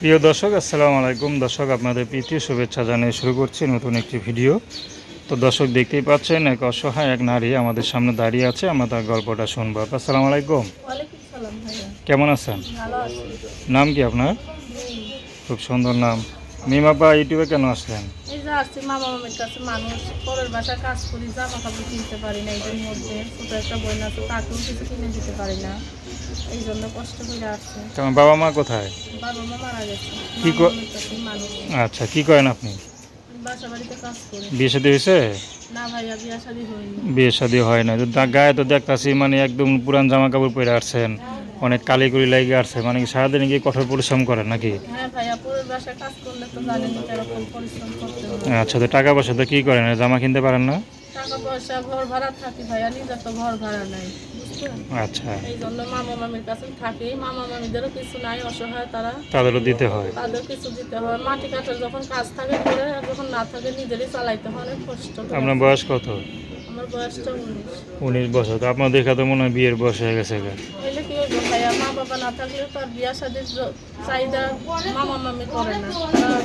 প্রিয় দর্শক আসসালামু আলাইকুম। দর্শক আপনাদের প্রীতি শুভেচ্ছা জানিয়ে শুরু করছি নতুন একটি ভিডিও। তো দর্শক দেখতেই পাচ্ছেন এক অসহায় এক নারী আমাদের সামনে দাঁড়িয়ে আছে। আমরা তার গল্পটা শুনব। আসসালামু আলাইকুম। কেমন আছেন? নাম কি আপনার? খুব সুন্দর নাম। মিমাপা ইউটিউবে কেন আসলেন? বাবা মা কোথায়? বাবা মা মারা গেছে। কি মামা কর- মামির কাছে মানুষ। আচ্ছা কি করেন আপনি? বাসা বাড়িতে কাজ করি। বিয়ে শাদী হয়েছে? না ভাইয়া বিয়া শাদি হয়নি। বিয়ে শাদী হয় না। তো দা- গায়ে তো দেখতাছি মানে একদম পুরান জামা কাপড় পরে আসছেন। অনেক কালি কুলি লেগে আসছে। মানে কি সারাদিন কি কঠোর পরিশ্রম করেন নাকি? হ্যাঁ ভাইয়া পরের বাসায় কাজ করলে তো জানেন কীরকম পরিশ্রম করতে আচ্ছা তো টাকা পয়সা তো কী করেন? জামা কিনতে পারেন না? টাকা পয়সা ঘর ভাড়া থাকি ভাইয়া নিজের তো ঘর ভাড়া নাই। আচ্ছা। এই জন্য মামা মামির কাছে থাকি। মামা মামিদেরও কিছু নাই অসহায় তারা। তাদেরও দিতে হয়। তাদের কিছু দিতে হয়। মাটি কাটার যখন কাজ থাকে করে আর যখন না থাকে নিজেরই চালাইতে হয়। অনেক কষ্ট আপনার বয়স কত? আমার বয়সটা উনিশ। উনিশ বছর। তো আপনার দেখা তো মনে হয় বিয়ের বয়স হয়ে গেছে। হইলে কি হইব ভাইয়া? মা বাবা না থাকলে তো আর বিয়া শাদির চাহিদা মামা মামি করে না।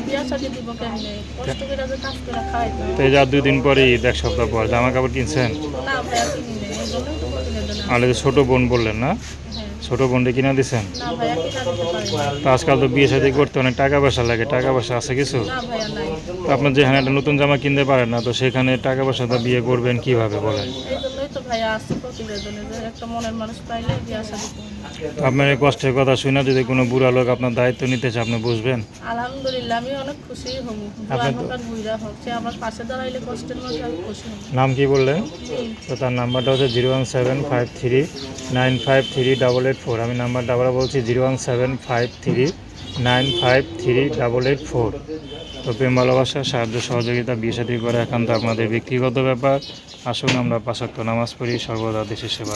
বিয়া শাদি দিব কেমনে? কষ্ট করে যে কাজ করে খাইতে তো এই যে আর দুই দিন পরে এক সপ্তাহ পর। জামা কাপড় কিনছেন? না ভাইয়া কিনি নেই। যে ছোটো বোন বললেন না? হ্যাঁ। ছোটো বোনটা কিনা দিছেন? না ভাইয়া কিনা দিতে পারি না তো আজকাল তো বিয়ে শাদী করতে অনেক টাকা পয়সা লাগে টাকা পয়সা আছে কিছু? তো আপনার যেখানে একটা নতুন জামা কিনতে পারেন না তো সেখানে টাকা পয়সা তো বিয়ে করবেন কীভাবে বলেন? আপনার এই কষ্টের কথা শুনে যদি কোনো বুড়া লোক আপনার দায়িত্ব নিতে চায় আপনি বুঝবেন? আলহামদুলিল্লাহ আমি অনেক খুশি হব। তো- হোক আর বুইরা হোক সে আমার পাশে দাঁড়াইলে কষ্টের মধ্যে আমি খুশি নাম কি বললেন? তো তার নাম্বারটা হচ্ছে zero one seven five three nine five three double eight four আমি নাম্বার আবার বলছি zero one seven five three nine five three double eight four তো প্রেম ভালোবাসা, সাহায্য, সহযোগিতা, বিয়ে, সাথী করে একান্ত আপনাদের ব্যক্তিগত ব্যাপার। আসুন আমরা পাশাক্ত নামাজ পড়ি, সর্বদা দেশের সেবা